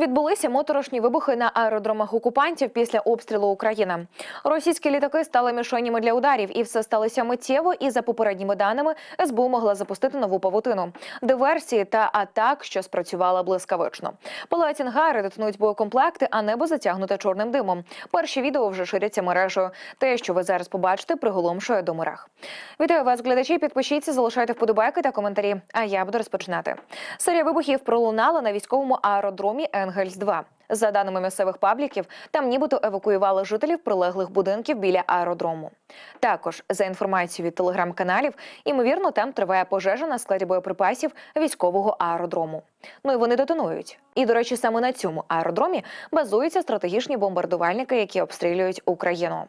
Відбулися моторошні вибухи на аеродромах окупантів після обстрілу України. Російські літаки стали мішенями для ударів, і все сталося миттєво. І за попередніми даними СБУ могла запустити нову павутину, диверсії та атак, що спрацювала блискавично. Палають ангари, детонують боєкомплекти, а небо затягнуте чорним димом. Перші відео вже ширяться мережею. Те, що ви зараз побачите, приголомшує до мурах. Вітаю вас, глядачі. Підпишіться, залишайте вподобайки та коментарі. А я буду розпочинати. Серія вибухів пролунала на військовому аеродромі Енгельс 2 За даними місцевих пабліків, там нібито евакуювали жителів прилеглих будинків біля аеродрому. Також за інформацією від телеграм-каналів, імовірно, там триває пожежа на складі боєприпасів військового аеродрому. Ну і вони детонують. І, до речі, саме на цьому аеродромі базуються стратегічні бомбардувальники, які обстрілюють Україну.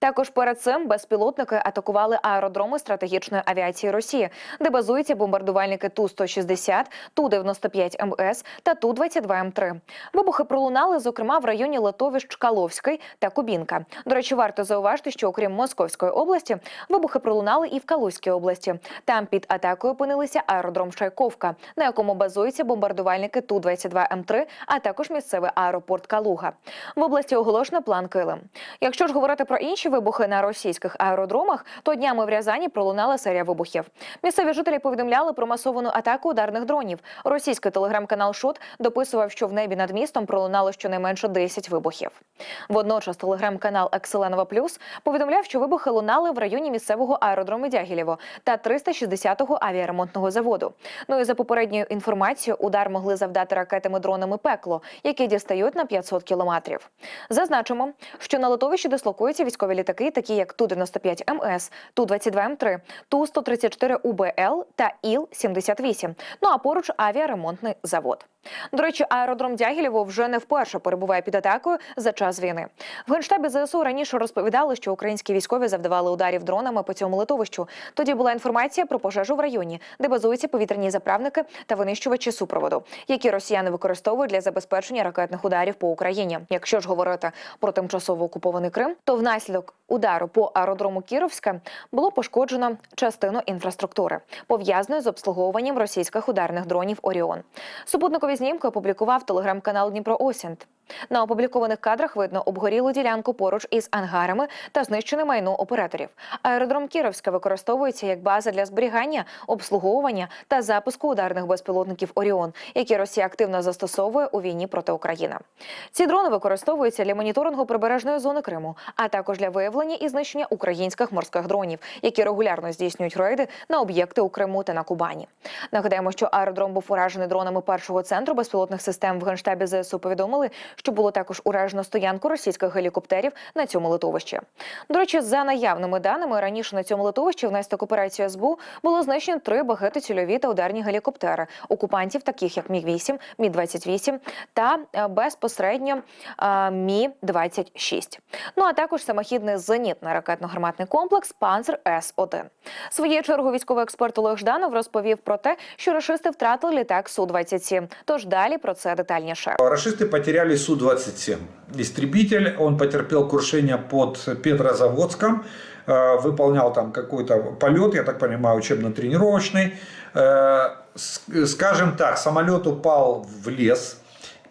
Також перед цим безпілотники атакували аеродроми стратегічної авіації Росії, де базуються бомбардувальники Ту-160, Ту-95 МС та Ту-22 М3. Вибухи пролунали, зокрема, в районі Литовищ Каловський та Кубінка. До речі, варто зауважити, що окрім Московської області, вибухи пролунали і в Калузькій області. Там під атакою опинилися аеродром Чайковка, на якому базуються бомбардувальники Ту-22 М3, а також місцевий аеропорт Калуга. В області оголошено план Килим. Якщо ж говорити про інші вибухи на російських аеродромах, то днями в Рязані пролунала серія вибухів. Місцеві жителі повідомляли про масовану атаку ударних дронів. Російський телеграм-канал Шот дописував, що в небі над містом пролунало щонайменше 10 вибухів. Водночас телеграм-канал Екселенова Плюс повідомляв, що вибухи лунали в районі місцевого аеродрому Дягілєво та 360-го авіаремонтного заводу. Ну і за попередньою інформацією, удар могли завдати ракетами-дронами пекло, які дістають на 500 кілометрів. Зазначимо, що на литовищі дислокуються військові літаки, такі як Ту-95 МС, Ту-22 М3, Ту-134 УБЛ та Іл-78. Ну а поруч авіаремонтний завод. До речі, аеродром Дягілєво вже не вперше перебуває під атакою за час війни. В генштабі ЗСУ раніше розповідали, що українські військові завдавали ударів дронами по цьому литовищу. Тоді була інформація про пожежу в районі, де базуються повітряні заправники та винищувачі супроводу, які росіяни використовують для забезпечення ракетних ударів по Україні. Якщо ж говорити про тимчасово окупований Крим, то внаслідок удару по аеродрому Кіровська було пошкоджено частину інфраструктури, пов'язаної з обслуговуванням російських ударних дронів Оріон. Супутникові знімки опублікував телеграм-канал Дніпро Осінт. На опублікованих кадрах видно обгорілу ділянку поруч із ангарами та знищене майно операторів. Аеродром Кіровська використовується як база для зберігання, обслуговування та запуску ударних безпілотників Оріон, які Росія активно застосовує у війні проти України. Ці дрони використовуються для моніторингу прибережної зони Криму, а також для виявлення і знищення українських морських дронів, які регулярно здійснюють рейди на об'єкти у Криму та на Кубані. Нагадаємо, що аеродром був уражений дронами першого центру безпілотних систем в генштабі ЗСУ повідомили, що було також уражено стоянку російських гелікоптерів на цьому литовищі. До речі, за наявними даними, раніше на цьому литовищі внаслідок операції СБУ було знищено три багатоцільові та ударні гелікоптери окупантів, таких як Міг 8 Мі 28 та е, безпосередньо е, Мі 26 Ну а також самохідний зенітний ракетно-гарматний комплекс Панцер С 1 Своєю чергою військовий експерт Олег Жданов розповів про те, що рашисти втратили літак Су 27 Тож далі про це детальніше. Рашисты потеряли Су-27. Истребитель, он потерпел крушение под Петрозаводском, э, выполнял там какой-то полет, я так понимаю, учебно-тренировочный. Э, Скажем так, самолет упал в лес,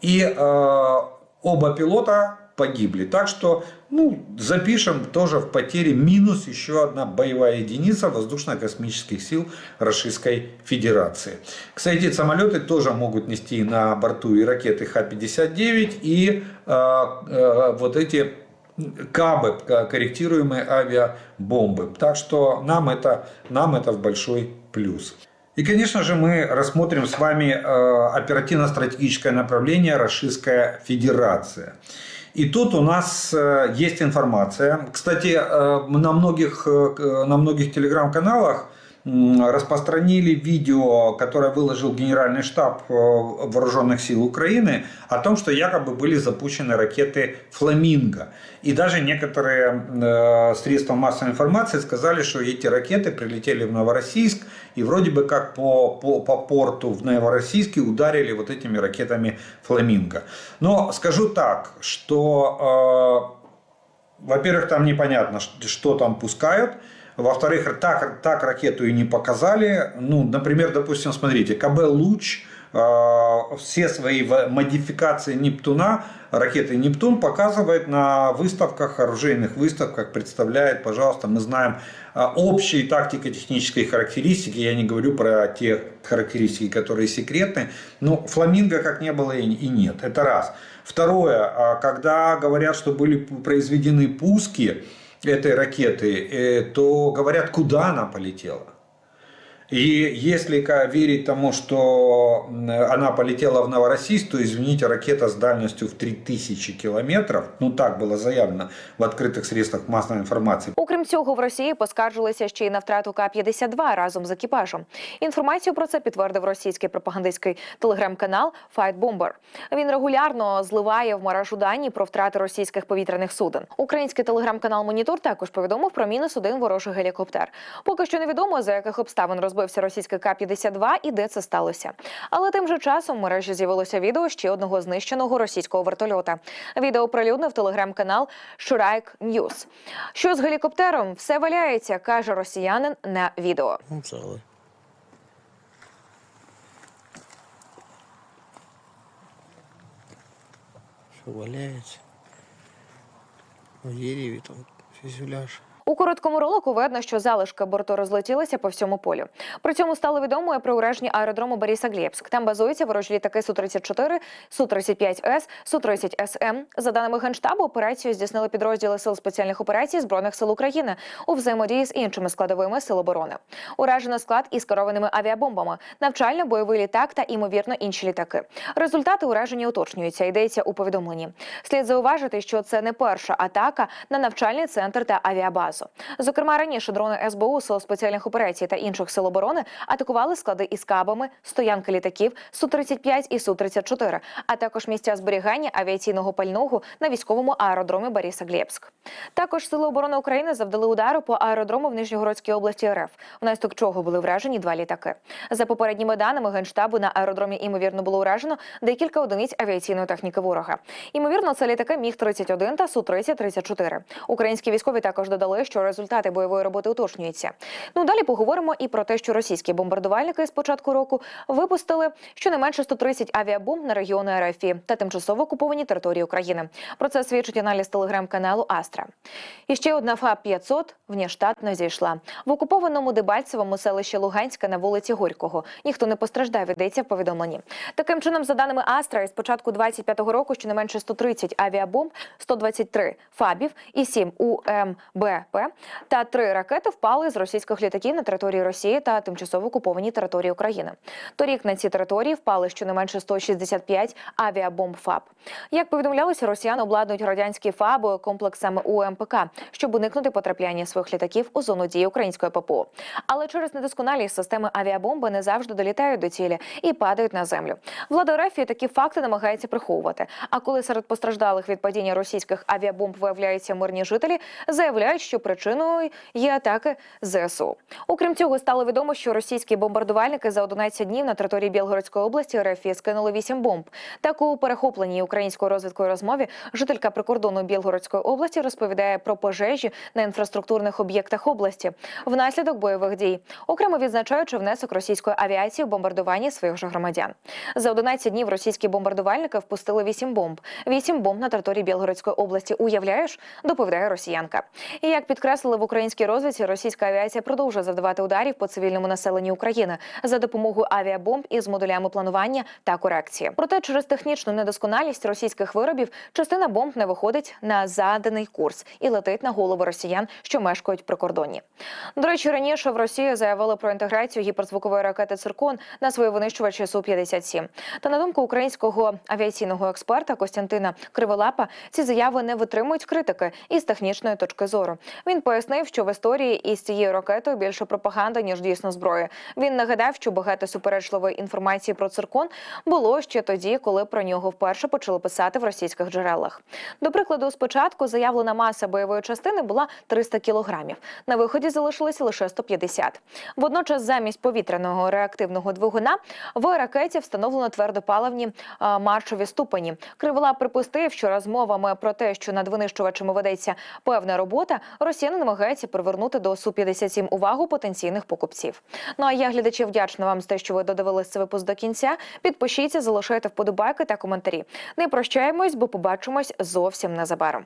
и э, оба пилота погибли. Так что, ну, запишем тоже в потере минус еще одна боевая единица воздушно-космических сил Российской Федерации. Кстати, самолеты тоже могут нести на борту и ракеты Х-59, и э, э, вот эти КАБы, к- корректируемые авиабомбы. Так что нам это, нам это в большой плюс. И, конечно же, мы рассмотрим с вами оперативно-стратегическое направление Российская Федерация. И тут у нас э, есть информация. Кстати, э, на многих, э, к- на многих телеграм-каналах м, распространили видео, которое выложил Генеральный штаб э, Вооруженных сил Украины о том, что якобы были запущены ракеты «Фламинго». И даже некоторые э, средства массовой информации сказали, что эти ракеты прилетели в Новороссийск и вроде бы как по, по, по порту в Новороссийске ударили вот этими ракетами «Фламинго». Но скажу так, что, э, во-первых, там непонятно, что там пускают, во-вторых, так, так ракету и не показали. Ну, например, допустим, смотрите, КБ «Луч» э, все свои модификации Нептуна, ракеты Нептун показывает на выставках, оружейных выставках, представляет, пожалуйста, мы знаем э, общие тактико-технические характеристики, я не говорю про те характеристики, которые секретны, но фламинго как не было и нет, это раз. Второе, а когда говорят, что были произведены пуски этой ракеты, э, то говорят, куда она полетела. И если ка- верить тому, что м, она полетела в Новороссийск, то, извините, ракета с дальностью в 3000 километров, ну так было заявлено в открытых средствах массовой информации, Окрім цього, в Росії поскаржилися ще й на втрату К-52 разом з екіпажем. Інформацію про це підтвердив російський пропагандистський телеграм-канал Fight Bomber. Він регулярно зливає в мережу дані про втрати російських повітряних суден. Український телеграм-канал Монітор також повідомив про мінус один ворожий гелікоптер. Поки що невідомо за яких обставин розбився російський К-52 і де це сталося. Але тим же часом в мережі з'явилося відео ще одного знищеного російського вертольота. Відео оприлюднив телеграм-канал Шурайк Ньюс. Що з гелікоптером все валяється, каже росіянин на відео. Ну. Все валяется. На дереве там фюзеляж. У короткому ролику видно, що залишки борту розлетілися по всьому полю. При цьому стало відомо і про ураження аеродрому Борисоглєбськ. Там базуються ворожі літаки Су-34, Су-35С, Су-30СМ. За даними Генштабу, операцію здійснили підрозділи Сил спеціальних операцій Збройних сил України у взаємодії з іншими складовими сил оборони. Уражено склад із керованими авіабомбами, навчально-бойовий літак та, імовірно, інші літаки. Результати ураження уточнюються. Йдеться у повідомленні. Слід зауважити, що це не перша атака на навчальний центр та авіабазу. Зокрема, раніше дрони СБУ, сил спеціальних операцій та інших сил оборони атакували склади із кабами, стоянки літаків Су-35 і Су-34, а також місця зберігання авіаційного пального на військовому аеродромі Борисоглєбськ. Також сили оборони України завдали удару по аеродрому в Нижньогородській області РФ, внаслідок чого були вражені два літаки. За попередніми даними генштабу на аеродромі ймовірно було уражено декілька одиниць авіаційної техніки ворога. Ймовірно, це літаки Міг 31 та Су 30 34 Українські військові також додали, що результати бойової роботи уточнюються. Ну далі поговоримо і про те, що російські бомбардувальники з початку року випустили щонайменше 130 авіабомб на регіони РФ та тимчасово окуповані території України. Про це свідчить аналіз телеграм-каналу Астра. І ще одна ФАП 500 внештатно зійшла в окупованому Дебальцевому селищі Луганська на вулиці Горького. Ніхто не постраждав, йдеться в повідомленні. Таким чином, за даними Астра, із початку 25-го року щонайменше 130 авіабомб, 123 ФАБів і 7 Та 3 ракети впали з російських літаків на території Росії та тимчасово окуповані території України. Торік на ці території впали щонайменше 165 авіабомб ФАБ. Як повідомлялося, росіяни обладнують радянські ФАБ комплексами УМПК, щоб уникнути потрапляння своїх літаків у зону дії української ППО. Але через недосконалість системи авіабомби не завжди долітають до цілі і падають на землю. Влада РФ такі факти намагається приховувати. А коли серед постраждалих від падіння російських авіабомб виявляються мирні жителі, заявляють, що причиною є атаки ЗСУ. Окрім цього, стало відомо, що російські бомбардувальники за 11 днів на території Білгородської області РФ скинули 8 бомб. Так у перехопленій українською розвідкою розмові жителька прикордону Білгородської області розповідає про пожежі на інфраструктурних об'єктах області внаслідок бойових дій, окремо відзначаючи внесок російської авіації в бомбардування своїх же громадян. За 11 днів російські бомбардувальники впустили 8 бомб. 8 бомб на території Білгородської області. Уявляєш, доповідає росіянка. І як підкреслили в українській розвідці, російська авіація продовжує завдавати ударів по цивільному населенню України за допомогою авіабомб із модулями планування та корекції. Проте через технічну недосконалість російських виробів частина бомб не виходить на заданий курс і летить на голови росіян, що мешкають при кордоні. До речі, раніше в Росії заявили про інтеграцію гіперзвукової ракети Циркон на свої винищувачі су 57 Та на думку українського авіаційного експерта Костянтина Криволапа, ці заяви не витримують критики із технічної точки зору. Він пояснив, що в історії із цією ракетою більше пропаганди ніж дійсно зброї. Він нагадав, що багато суперечливої інформації про циркон було ще тоді, коли про нього вперше почали писати в російських джерелах. До прикладу, спочатку заявлена маса бойової частини була 300 кілограмів. На виході залишилося лише 150. Водночас, замість повітряного реактивного двигуна в ракеті встановлено твердопаливні а, маршові ступені. Кривола припустив, що розмовами про те, що над винищувачами ведеться певна робота, Росія намагається привернути до су 57 увагу потенційних покупців. Ну а я глядачі вдячна вам за те, що ви додивились цей випуск до кінця. Підпишіться, залишайте вподобайки та коментарі. Не прощаємось, бо побачимось зовсім незабаром.